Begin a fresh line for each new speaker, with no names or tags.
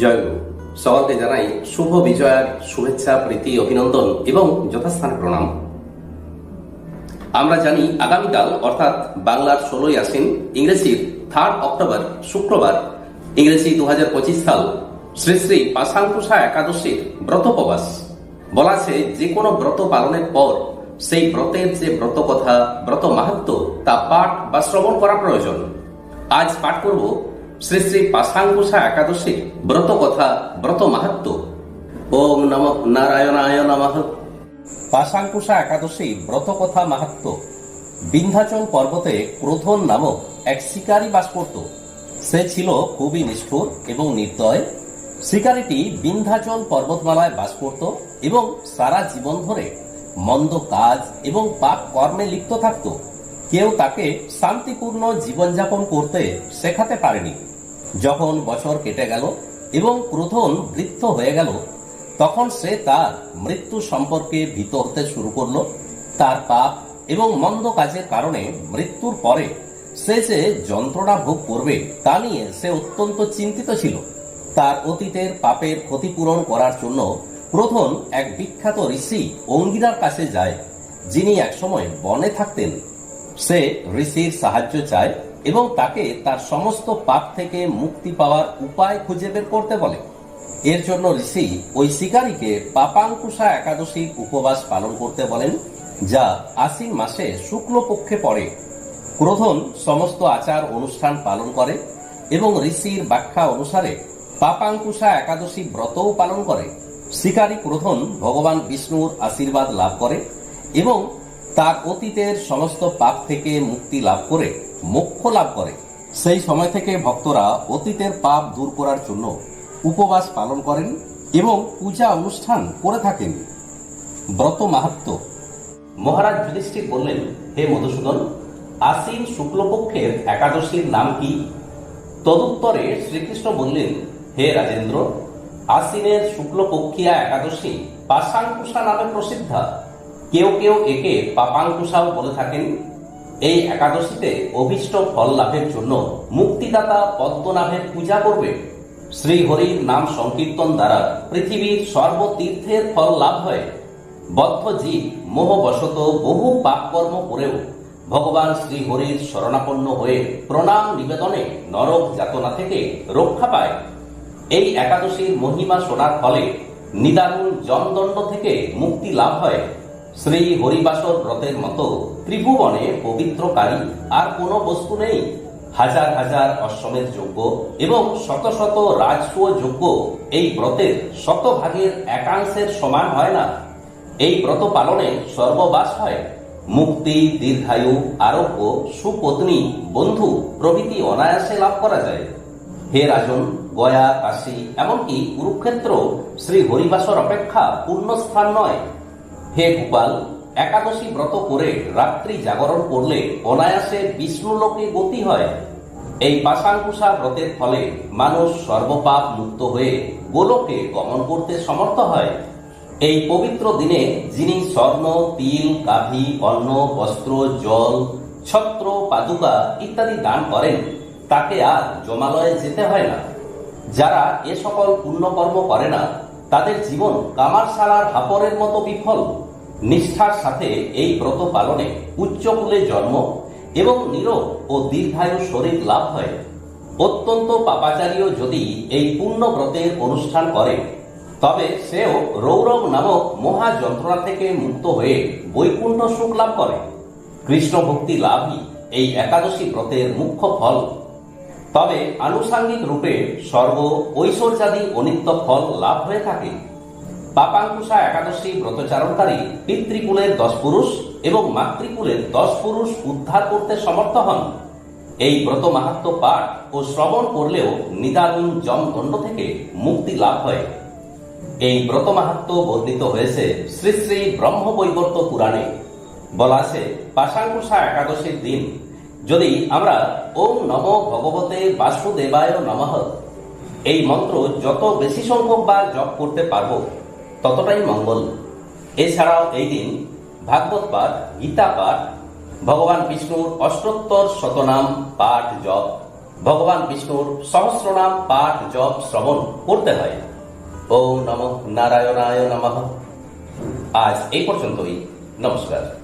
জয় গুরু সকলকে জানাই শুভ বিজয়ার শুভেচ্ছা, প্রীতি, অভিনন্দন এবং যথাস্থানে প্রণাম। আমরা জানি আগামীকাল, অর্থাৎ বাংলার ষোলোই আশ্বিন, ইংরেজির থার্ড অক্টোবর, শুক্রবার, ইংরেজি দু হাজার পঁচিশ সাল, শ্রী শ্রী পাশাঙ্কুশা একাদশীর ব্রতোপবাস। বলা আছে, যে কোনো ব্রত পালনের পর, সেই ব্রতের যে ব্রত কথা ব্রত মাহাত্ম তা পাঠ বা শ্রবণ করা প্রয়োজন। আজ পাঠ করব শ্রী শ্রী পাশাঙ্কুশা একাদশীর ব্রত কথা, ব্রত মাহাত্ম ওম নম নারায়ণায় নমঃ। পাশাঙ্কুশা একাদশী, ব্রত কথা মাহাত্ম বিন্ধ্যাচল পর্বতে ক্রোধন নামক এক শিকারী বাস করত। সে ছিল খুবই নিষ্ঠুর এবং নির্দয়। শিকারীটি বিন্ধ্যাচল পর্বতমালায় বাস করত এবং সারা জীবন ধরে মন্দ কাজ এবং পাপ কর্মে লিপ্ত থাকত। কেউ তাকে শান্তিপূর্ণ জীবনযাপন করতে শেখাতে পারেনি। যখন বছর কেটে গেল এবং ক্রোধন বৃদ্ধ হয়ে গেল, তখন সে তার মৃত্যু সম্পর্কে ভীত হতে শুরু করল। তার পাপ এবং মন্দ কাজের কারণে মৃত্যুর পরে সে যে যন্ত্রণা ভোগ করবে তা নিয়ে সে অত্যন্ত চিন্তিত ছিল। তার অতীতের পাপের ক্ষতিপূরণ করার জন্য প্রথম এক বিখ্যাত ঋষি অঙ্গিরার কাছে যায়, যিনি একসময় বনে থাকতেন। সে ঋষির সাহায্য চায় এবং তাকে তার সমস্ত পাপ থেকে মুক্তি পাওয়ার উপায় খুঁজে বের করতে বলে। এর জন্য ঋষি ওই শিকারীকে পাপাঙ্কুশা একাদশীর উপবাস পালন করতে বলেন, যা আশ্বিন মাসে শুক্লপক্ষে পড়ে। ক্রোধন সমস্ত আচার অনুষ্ঠান পালন করে এবং ঋষির ব্যাখ্যা অনুসারে পাপাঙ্কুশা একাদশী ব্রতও পালন করে। শিকারী ক্রোধন ভগবান বিষ্ণুর আশীর্বাদ লাভ করে এবং তার অতীতের সমস্ত পাপ থেকে মুক্তি লাভ করে, মোক্ষ লাভ করে। সেই সময় থেকে ভক্তরা অতীতের পাপ দূর করার জন্য উপবাস পালন করেন এবং পূজা অনুষ্ঠান করে থাকেন। ব্রত মাহাত্ম। মহারাজ যুধিষ্ঠির বললেন, হে মধুসূদন, আশ্বিন শুক্লপক্ষের একাদশীর নাম কি? তদুত্তরে শ্রীকৃষ্ণ বললেন, হে রাজেন্দ্র, আশ্বিনের শুক্লপক্ষিয়া একাদশী পাশাঙ্কুশা নামে প্রসিদ্ধা। কেউ কেউ একে পাপাঙ্কুশাও বলে থাকেন। এই একাদশীতে অভীষ্ট ফল লাভের জন্য মুক্তিদাতা পদ্মনাভের পূজা করবে। শ্রী হরির নাম সংকীর্তন দ্বারা পৃথিবীর সর্বতীর্থের ফল লাভ হয়। বদ্ধ জীব মোহবশত বহু পাপকর্ম করেও ভগবান শ্রী হরির শরণাপন্ন হয়ে প্রণাম নিবেদনে নরক যাতনা থেকে রক্ষা পায়। এই একাদশীর মহিমা শোনার ফলে নিদারুণ জনদণ্ড থেকে মুক্তি লাভ হয়। শ্রী হরিবাসর ব্রতের মতো ত্রিভুবনে পবিত্রকারী আর কোনো বস্তু নেই। হাজার হাজার অশ্বমেধ যজ্ঞ এবং শত শত রাজসূয় যজ্ঞ এই ব্রতের শতভাগের একাংশের সমান হয় না। এই ব্রত পালনে সর্ববাস হয়। মুক্তি, দীর্ঘায়ু, আরোগ্য, সুপত্নী, বন্ধু প্রভৃতি অনায়াসে লাভ করা যায়। হে রাজন, গয়া, কাশী, এমনকি কুরুক্ষেত্র শ্রী হরিবাসর অপেক্ষা পূর্ণ স্থান নয়। হে গোপাল, একাদশী ব্রত করে রাত্রি জাগরণ করলে অনায়াসে বিষ্ণুলোকে গতি হয়। এই পাশাঙ্কুশা ব্রতের ফলে মানুষ সর্বপাপ মুক্ত হয়ে গোলকে গমন করতে সমর্থ হয়। এই পবিত্র দিনে যিনি স্বর্ণ, তিল, গাভী, অন্ন, বস্ত্র, জল, ছত্র, পাদুকা ইত্যাদি দান করেন, তাকে আর জমালয়ে যেতে হয় না। যারা এ সকল পুণ্যকর্ম করে না, তাদের জীবন কামারশালার হাপরের মতো বিফল। নিষ্ঠার সাথে এই ব্রত পালনে উচ্চকুলে জন্ম এবং নিরোগ ও দীর্ঘায়ু শরীর লাভ হয়। অত্যন্ত পাপাচারীও যদি এই পুণ্য ব্রতের অনুষ্ঠান করে, তবে সেও রৌরব নামক মহা যন্ত্রণা থেকে মুক্ত হয়ে বৈকুণ্ঠ সুখ লাভ করে। কৃষ্ণ ভক্তি লাভই এই একাদশী ব্রতের মুখ্য ফল। তবে আনুষাঙ্গিক রূপে সর্ব ঐশ্বর্যাদি অনিত্য ফল লাভ হয়ে থাকে। পাপাঙ্কুশা একাদশী ব্রতচারণকারী পিতৃকুলের দশ পুরুষ এবং মাতৃকুলের দশ পুরুষ উদ্ধার করতে সমর্থ হন। এই ব্রত মাহাত্ম পাঠ ও শ্রবণ করলেও নিদারুণ জমদণ্ড থেকে মুক্তি লাভ হয়। এই ব্রত মাহাত্ম বর্ণিত হয়েছে শ্রী শ্রী ব্রহ্মবৈবর্ত পুরাণে। বলা আছে, পাশাঙ্কুশা একাদশীর দিন, যদি আমরা ওম নম ভগবতে বাসুদেবায় নমঃ। এই মন্ত্র যত বেশি সংখ্যক বার জপ করতে পারব ততটাই মঙ্গল। এছাড়াও এই দিন ভাগবত পাঠ, গীতা পাঠ, ভগবান বিষ্ণুর অষ্টোত্তর শতনাম পাঠ জপ, ভগবান বিষ্ণুর সহস্রনাম পাঠ জপ শ্রবণ করতে হয়। ও নম নারায়ণায় নম। আজ এই পর্যন্তই। নমস্কার।